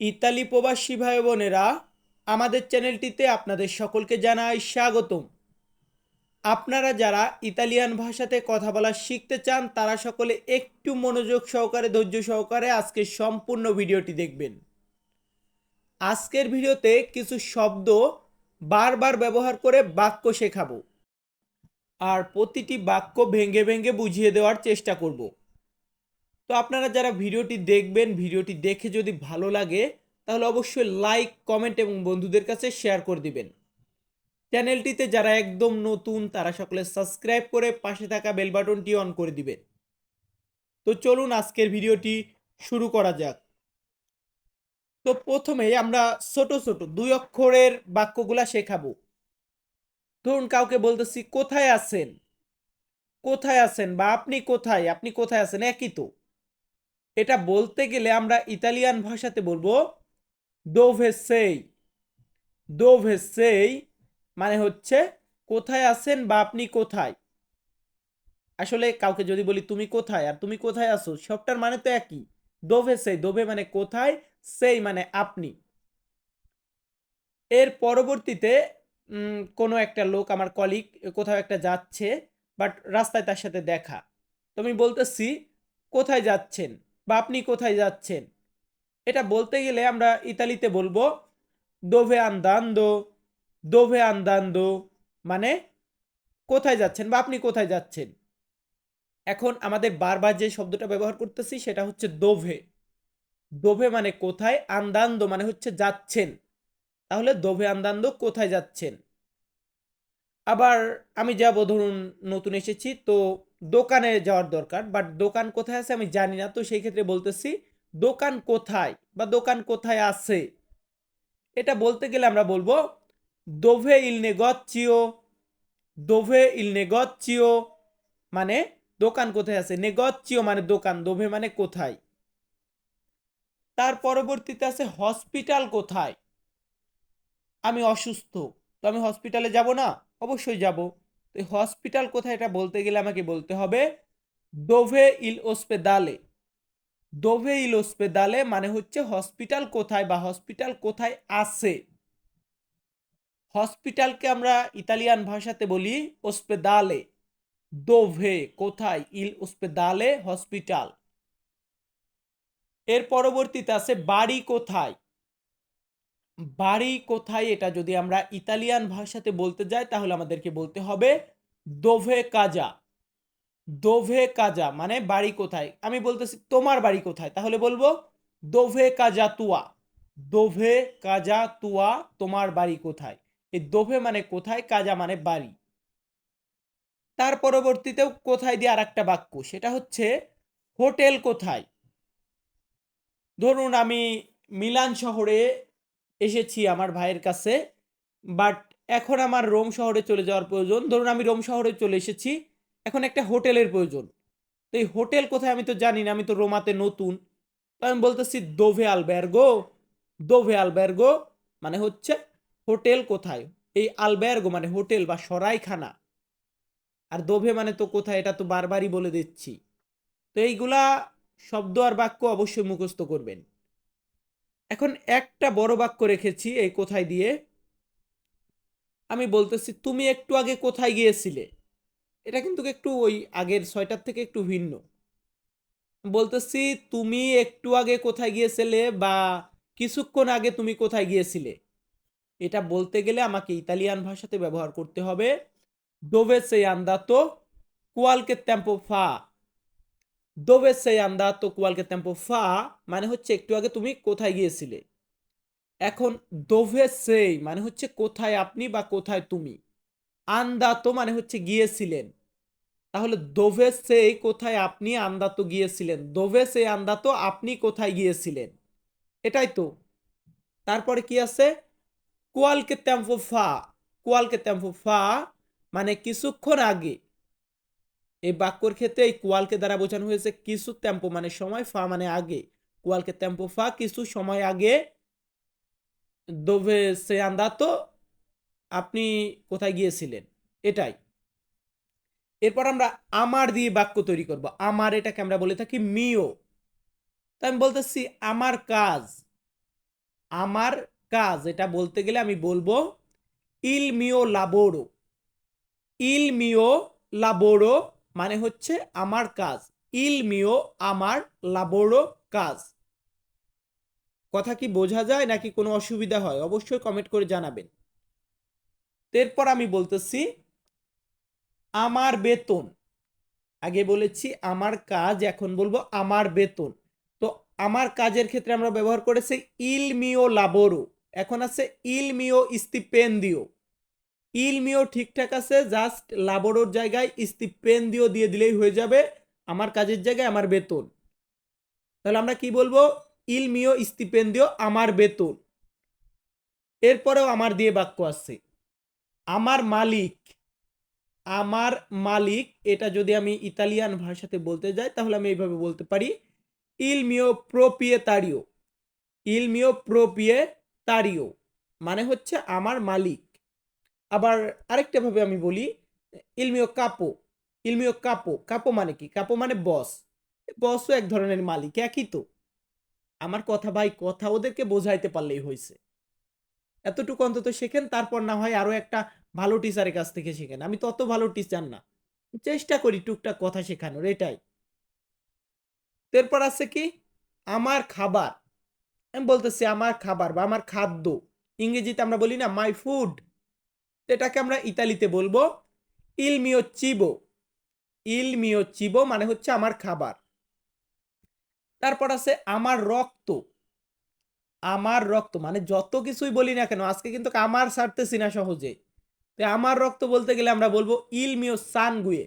Italy প্রবাসী ভাই বোনেরা, আমাদের চ্যানেলটিতে আপনাদের সকলকে জানাই স্বাগতম। আপনারা যারা ইতালিয়ান ভাষাতে কথা বলা শিখতে চান, তারা সকলে একটু মনোযোগ সহকারে, ধৈর্য সহকারে আজকের সম্পূর্ণ ভিডিওটি দেখবেন। আজকের ভিডিওতে কিছু শব্দ বারবার ব্যবহার করে বাক্য শেখাবো। আর প্রতিটি বাক্য ভেঙে ভেঙে বুঝিয়ে দেওয়ার চেষ্টা করব। তো আপনারা যারা ভিডিওটি দেখবেন, ভিডিওটি দেখে যদি ভালো লাগে, তাহলে অবশ্যই লাইক কমেন্ট এবং বন্ধুদের কাছে শেয়ার করে দিবেন। চ্যানেলটিতে যারা একদম নতুন, তারা সকলে সাবস্ক্রাইব করে পাশে থাকা বেল বাটনটি অন করে দিবেন। তো চলুন আজকের ভিডিওটি শুরু করা যাক। তো প্রথমে আমরা ছোট ছোট দুই অক্ষরের বাক্যগুলা শেখাবো। ধরুন কাউকে বলতেছি, কোথায় আছেন? কোথায় আছেন? বা, আপনি কোথায়? আপনি কোথায় আছেন? একই তো। এটা বলতে গেলে আমরা ইতালিয়ান ভাষাতে বলব দোভে সেই দোভে সেই মানে হচ্ছে, কোথায় আছেন বা আপনি কোথায়? আসলে কাউকে যদি বলি, তুমি কোথায়? আর তুমি কোথায় আছো? সবটার মানে তো একই। দোভে সেই দোভে মানে কোথায় সেই মানে আপনি। এর পরবর্তীতে কোনো একটা লোক, আমার কলিগ কোথাও একটা যাচ্ছে বাট রাস্তায় তার সাথে দেখা। তো আমি বলতেছি, কোথায় যাচ্ছেন? বা আপনি কোথায় যাচ্ছেন? এটা বলতে গেলে আমরা ইতালিতে বলব দোভে আন্দান্দো দোভে আন্দান্দো মানে কোথায় যাচ্ছেন বা আপনি কোথায় যাচ্ছেন? এখন আমাদের বারবার যে শব্দটা ব্যবহার করতেছি সেটা হচ্ছে দোভে দোভে মানে কোথায়? আন্দান্দো মানে হচ্ছে যাচ্ছেন। তাহলে দোভে আন্দান্দো কোথায় যাচ্ছেন? আবার আমি যাব, ধরুন, নতুন এসেছি, তো দোকানে যাওয়ার দরকার বাট দোকান কোথায় আছে আমি জানি না, তো সেই ক্ষেত্রে বলতেছি দোকান কোথায় বা দোকান কোথায় আছে? এটা বলতে গেলে আমরা বলব দোভে ইল নেগচিও, দোভে ইল নেগচিও মানে দোকান কোথায় আছে? নেগচিও মানে দোকান, দোভে মানে কোথায়? তার পরবর্তীতে আছে হসপিটাল কোথায়? আমি অসুস্থ, তো আমি হসপিটালে যাব না? অবশ্যই যাব। তো হসপিটাল কোথায় এটা বলতে গেলে আমাকে বলতে হবে দোভে ইল ওসপেদালে। দোভে ইল ওসপেদালে মানে হচ্ছে হসপিটাল কোথায় বা হসপিটাল কোথায় আছে। হসপিটালকে আমরা ইতালিয়ান ভাষাতে বলি ওসপেদালে। দোভে কোথায়? ইল ওসপেদালে হসপিটাল এর পরবর্তীতে আছে বাড়ি কোথায়? বাড়ি কোথায় এটা যদি আমরা ইতালিয়ান ভাষাতে বলতে যাই, তাহলে আমাদেরকে বলতে হবে দোভে কাজা দোভে কাজা মানে বাড়ি কোথায়? আমি বলতেছি তোমার বাড়ি কোথায়? তাহলে বলব দোভে কাজা তুয়া দোভে কাজা তুয়া তোমার বাড়ি কোথায়? এই দোভে মানে কোথায়? কাজা মানে বাড়ি। তার পরবর্তীতেও কোথায় দিয়ে আর একটা বাক্য, সেটা হচ্ছে হোটেল কোথায়? ধরুন আমি মিলান শহরে এসেছি আমার ভাইয়ের কাছে। বাট এখন আমার রোম শহরে চলে যাওয়ার প্রয়োজন। ধরুন আমি রোম শহরে চলে এসেছি, এখন একটা হোটেলের প্রয়োজন। তো এই হোটেল কোথায় আমি তো জানি না, আমি তো রোমাতে নতুন। তো আমি বলতেছি দোভে আলবেরগো দোভে আলবেরগো মানে হচ্ছে হোটেল কোথায়? এই আলবেরগো মানে হোটেল বা সরাইখানা। আর দোভে মানে তো কোথায় এটা তো বারবারই বলে দিচ্ছি। তো এইগুলা শব্দ আর বাক্য অবশ্যই মুখস্থ করবেন। এখন একটা বড় বাক্য রেখেছি এই কোথায় দিয়ে? আমি বলতেছি, তুমি একটু আগে কোথায় গিয়েছিলে? এটা কিন্তু একটু ওই আগের ছয়টার থেকে একটু ভিন্ন। বলতেছি, তুমি একটু আগে কোথায় গিয়েছিলে বা কিছুক্ষণ আগে তুমি কোথায় গিয়েছিলে? এটা বলতে গেলে আমাকে ইতালিয়ান ভাষাতে ব্যবহার করতে হবে। সে আন্দাতো কোয়ালকে টেম্পো ফা দোভে সে আন্দাতো কোয়ালকে টেম্পো ফা মানে হচ্ছে একটু আগে তুমি কোথায় গিয়েছিলে? এখন দোভে সেই মানে হচ্ছে কোথায় আপনি বা কোথায় তুমি? আন্দাতো মানে হচ্ছে গিয়েছিলেন। তাহলে দোভে সেই কোথায় আপনি আন্দাতো গিয়েছিলেন। দোভে সেই আন্দাতো আপনি কোথায় গিয়েছিলেন? এটাই তো। তারপরে কি আছে? কোয়ালকে টেম্পো ফা কোয়ালকে টেম্পো ফা মানে কিছুক্ষণ আগে এই বাক্যর ক্ষেত্রে এই কোয়ালকে দ্বারা বোঝানো হয়েছে কিছু টেম্পো মানে সময় ফা মানে আগে। কোয়ালকে টেম্পো ফা, কিছু সময় আগে দোভে সে আন্দাতো আপনি কোথায় গিয়েছিলেন? এটাই। এরপর আমরা আমার দিয়ে বাক্য তৈরি করব। আমার এটাকে আমরা বলে থাকি মিও। তো আমি বলতেছি, আমার কাজ। আমার কাজ, এটা বলতে গেলে আমি বলব, ইল মিও লাবোরো। ইল মিও লাবোরো মানে হচ্ছে আমার কাজ। ইল মিও আমার লাবোরো কাজ। কথা কি বোঝা যায় নাকি কোনো অসুবিধা হয়? অবশ্যই কমেন্ট করে জানাবেন। এরপর আমি বলতেছি, আমার বেতন। আগে বলেছি আমার কাজ, এখন বলব আমার বেতন। তো আমার কাজের ক্ষেত্রে আমরা ব্যবহার করেছি ইল মিও লাবোরো। এখন আছে ইল মিও ইস্তিপেন্দিও ইল মিও ঠিকঠাক আছে জাস্ট লাবোরোর জায়গায় ইস্তিপেন্দিও দিয়ে দিলেই হয়ে যাবে আমার কাজের জায়গায় আমার বেতন। তাহলে আমরা কি বলব? ইল মিও ইস্তিপেন্দিও আমার বেতন। এরপরেও আমার দিয়ে বাক্য আছে। আমার মালিক আমার মালিক, এটা যদি আমি ইতালিয়ান ভাষাতে বলতে যাই, তাহলে আমি এইভাবে বলতে পারি। ইল মিও প্রোপিয়েতারিও। ইল মিও প্রোপিয়েতারিও মানে হচ্ছে আমার মালিক। আবার আরেকটা ভাবে আমি বলি, ইলমিও কাপো ইলমিও কাপো কাপো মানে কি? কাপো মানে বস বসও এক ধরনের মালিক, একই তো। আমার কথা ভাই, কথা ওদেরকে বোঝাইতে পারলেই হয়েছে এতটুকু অন্তত শেখেন, তারপর না হয় আরও একটা ভালো টিচারের কাছ থেকে শেখেন। আমি তত ভালো টিচার না। চেষ্টা করি টুকটাক কথা শেখানোর, এটাই। এরপর আছে কি? আমার খাবার। আমি বলতেছি আমার খাবার বা আমার খাদ্য। ইংরেজিতে আমরা বলি না মাই ফুড এটাকে আমরা ইতালিতে বলব ইল মিও চিবো। ইল মিও চিবো মানে হচ্ছে আমার খাবার। তারপর আছে আমার রক্ত। আমার রক্ত মানে যত কিছুই বলি না কেন, আজকে কিন্তু আমার ছাড়তেছি না সহজে। তো আমার রক্ত বলতে গেলে আমরা বলব ইল মিও সান গুয়ে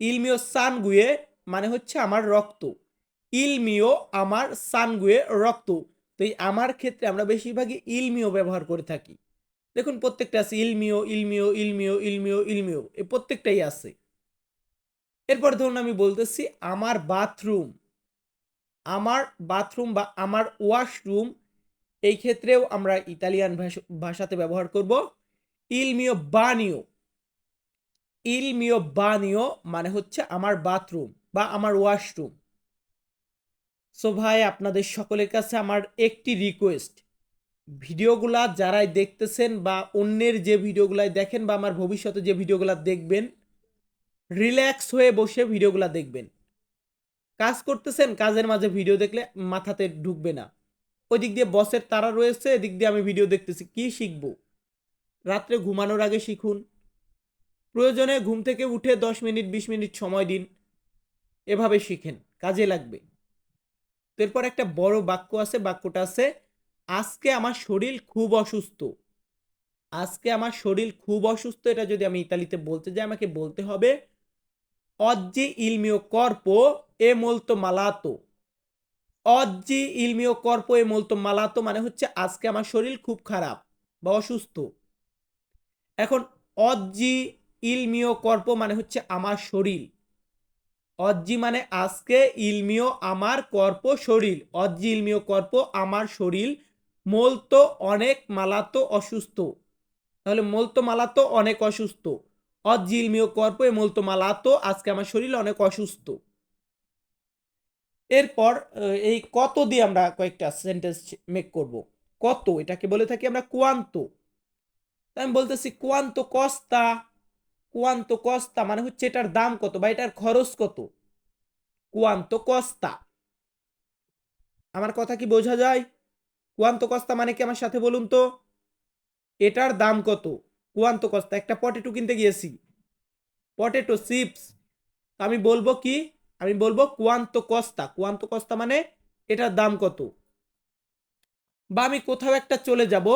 ইল মিও সান গুয়ে মানে হচ্ছে আমার রক্ত। ইল মিও আমার সান গুয়ে রক্ত। তো এই আমার ক্ষেত্রে আমরা বেশিরভাগই ইলমিও ব্যবহার করে থাকি। দেখুন, প্রত্যেকটা আছে ইলমিও ইলমিও ইলমিও ইলমিও ইলমিও এই প্রত্যেকটাই আছে। এরপর ধরুন আমি বলতেছি, আমার বাথরুম আমার বাথরুম বা আমার ওয়াশরুম, এই ক্ষেত্রেও আমরা ইতালিয়ান ভাষাতে ব্যবহার করব ইলমিও বানিও। ইলমিও বানিও মানে হচ্ছে আমার বাথরুম বা আমার ওয়াশরুম। সো ভাই, আপনাদের সকলের কাছে আমার একটি রিকোয়েস্ট ভিডিওগুলা যারাই দেখতেছেন বা অন্যের যে ভিডিওগুলাই দেখেন বা আমার ভবিষ্যতে যে ভিডিওগুলা দেখবেন, রিল্যাক্স হয়ে বসে ভিডিওগুলা দেখবেন। কাজ করতেছেন, কাজের মাঝে ভিডিও দেখলে মাথাতে ঢুকবে না। ওই দিক দিয়ে বসের তারা রয়েছে, এদিক দিয়ে আমি ভিডিও দেখতেছি, কি শিখব? রাত্রে ঘুমানোর আগে শিখুন। প্রয়োজনে ঘুম থেকে উঠে দশ মিনিট, বিশ মিনিট সময় দিন। এভাবে শিখেন, কাজে লাগবে। এরপর একটা বড় বাক্য আছে, বাক্যটা আছে আজকে আমার শরীর খুব অসুস্থ। আজকে আমার শরীর খুব অসুস্থ, এটা যদি আমি ইতালিতে বলতে যাই, আমাকে বলতে হবে অজ্জি ইলমিও কর্প এ মোলতো মালাতো অজ্জি ইলমিও কর্প এ মোলতো মালাতো মানে হচ্ছে আজকে আমার শরীর খুব খারাপ বা অসুস্থ। এখন অজ্জি ইলমিও কর্প মানে হচ্ছে আমার শরীর। অজ্জি মানে আজকে ইলমিও আমার কর্প শরীর। অজ্জি ইলমিও কর্প আমার শরীর মোলতো অনেক মালাতো অসুস্থ। তাহলে মোলতো মালাতো অনেক অসুস্থ। অজ্জি ইলমিও কর্প এ মোলতো মালাতো আজকে আমার শরীর অনেক অসুস্থ। এরপর এই কত দিয়ে আমরা কয়েকটা সেন্টেন্স মেক করব? কত? এটাকে বলে থাকি আমরা কোয়ান্ত। আমি বলতেছি কোয়ান্ত কস্তা কোয়ান্ত কস্তা মানে হচ্ছে এটার দাম কত বা এটার খরচ কত? কোয়ান্ত কস্তা। আমার কথা কি বোঝা যায়? কোয়ান্ত কস্তা মানে কি আমার সাথে বলুন তো? এটার দাম কত? কোয়ান্ত কস্তা, একটা পটেটো কিনতে গিয়েছি। Potato, chips. আমি বলব কি? আমি বলব কোয়ান্ত কস্তা। কোয়ান্ত কস্তা মানে এটার দাম কত? বা আমি কোথাও একটা চলে যাব,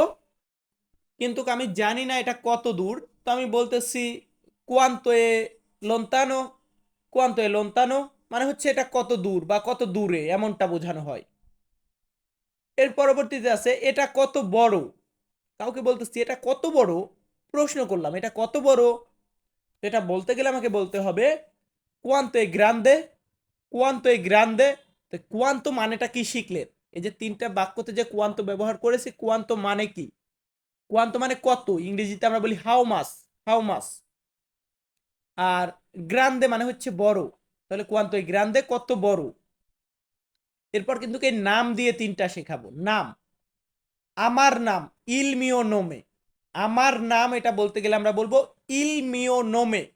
কিন্তু আমি জানি না এটা কত দূর। তো আমি বলতেছি কোয়ান্ত এ লন্তানো কোয়ান্ত এ লন্তানো মানে হচ্ছে এটা কত দূর বা কত দূরে? এমনটা বোঝানো হয়। এর পরবর্তীতে আছে, এটা কত বড়? কাউকে বলতেছি, এটা কত বড়? প্রশ্ন করলাম, এটা কত বড়? এটা বলতে গেলে আমাকে বলতে হবে কোয়ান্ত এ গ্রান্দে কোয়ান্ত এ গ্রান্দে তো কোয়ান্ত মানেটা কি শিখলেন এই যে তিনটা বাক্যতে যে কোয়ান্ত ব্যবহার করেছি কোয়ান্ত মানে কি? কোয়ান্ত মানে কত? ইংরেজিতে আমরা বলি হাউ মাস হাউ মাস আর গ্রান্দে মানে হচ্ছে বড়। তাহলে কোয়ান্ত গ্রান্দে কত বড়? এরপর কিন্তু এই নাম দিয়ে তিনটা শেখাবো। নাম। আমার নাম ইলমিও নোমে আমার নাম এটা বলতে গেলে আমরা বলব ইলমিও নোমে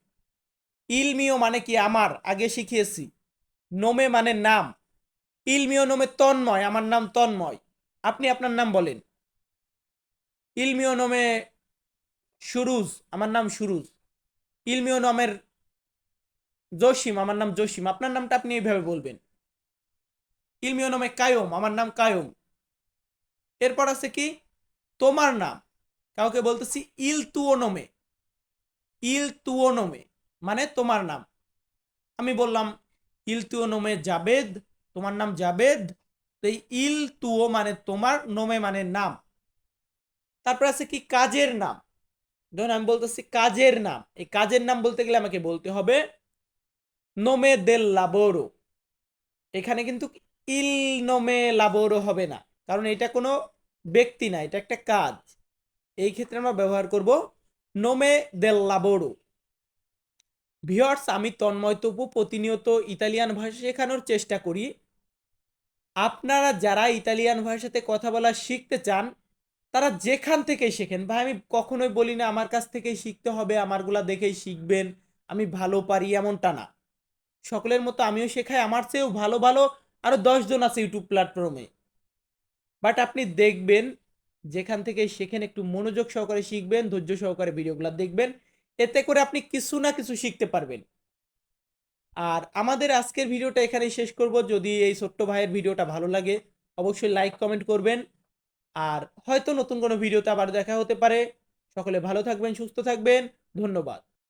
ইলমিও মানে কি? আমার। আগে শিখিয়েছি। নোমে মানে নাম। ইলমিও নোমে তন্ময়। আমার নাম তন্ময়। আপনি আপনার নাম বলেন। ইলমিও নোমে সুরুজ। আমার নাম সুরুজ। ইলমিও নামের জসিম। আমার নাম জসিম। আপনার নামটা আপনি এইভাবে বলবেন। ইলমিও নামে কায়ম, আমার নাম কায়ম। এরপর আছে কি? তোমার নাম। কাউকে বলতেছি ইল তুওনমে ইল তুও তুওনমে মানে তোমার নাম। আমি বললাম, ইল তুওনমে জাবেদ, তোমার নাম জাবেদ। তো এই ইল তুও মানে তোমার, নোমে মানে নাম। তারপর আছে কি? কাজের নাম। ধরুন আমি বলতেছি কাজের নাম। এই কাজের নাম বলতে গেলে আমাকে বলতে হবে, নোমে দেল লাবোরো এখানে কিন্তু ইল নোমে লাবোরো হবে না। কারণ এটা কোনো ব্যক্তি না, এটা একটা কাজ। এই ক্ষেত্রে আমরা ব্যবহার করব নোমে দেল লাবোরো। ভিওর্স আমি তন্ময় তপু, প্রতিনিয়ত ইতালিয়ান ভাষা শেখানোর চেষ্টা করি। আপনারা যারা ইতালিয়ান ভাষাতে কথা বলা শিখতে চান, তারা যেখান থেকেই শেখেন। ভাই, আমি কখনোই বলি না, আমার কাছ থেকেই শিখতে হবে, আমারগুলা দেখেই শিখবেন, আমি ভালো পারি এমনটা না। সকলের মতো আমিও শেখাই, আমার চেয়েও ভালো ভালো আরও দশজন আছে ইউটিউব প্ল্যাটফর্মে বাট আপনি দেখবেন, যেখান থেকে শেখেন একটু মনোযোগ সহকারে শিখবেন, ধৈর্য সহকারে ভিডিওগুলো দেখবেন, এতে করে আপনি কিছু না কিছু শিখতে পারবেন। আর আমাদের আজকের ভিডিওটা এখানেই শেষ করব। যদি এই ছোট্ট ভাইয়ের ভিডিওটা ভালো লাগে, অবশ্যই লাইক কমেন্ট করবেন। আর হয়তো নতুন কোনো ভিডিওতে আবার দেখা হতে পারে। সকলে ভালো থাকবেন, সুস্থ থাকবেন। ধন্যবাদ।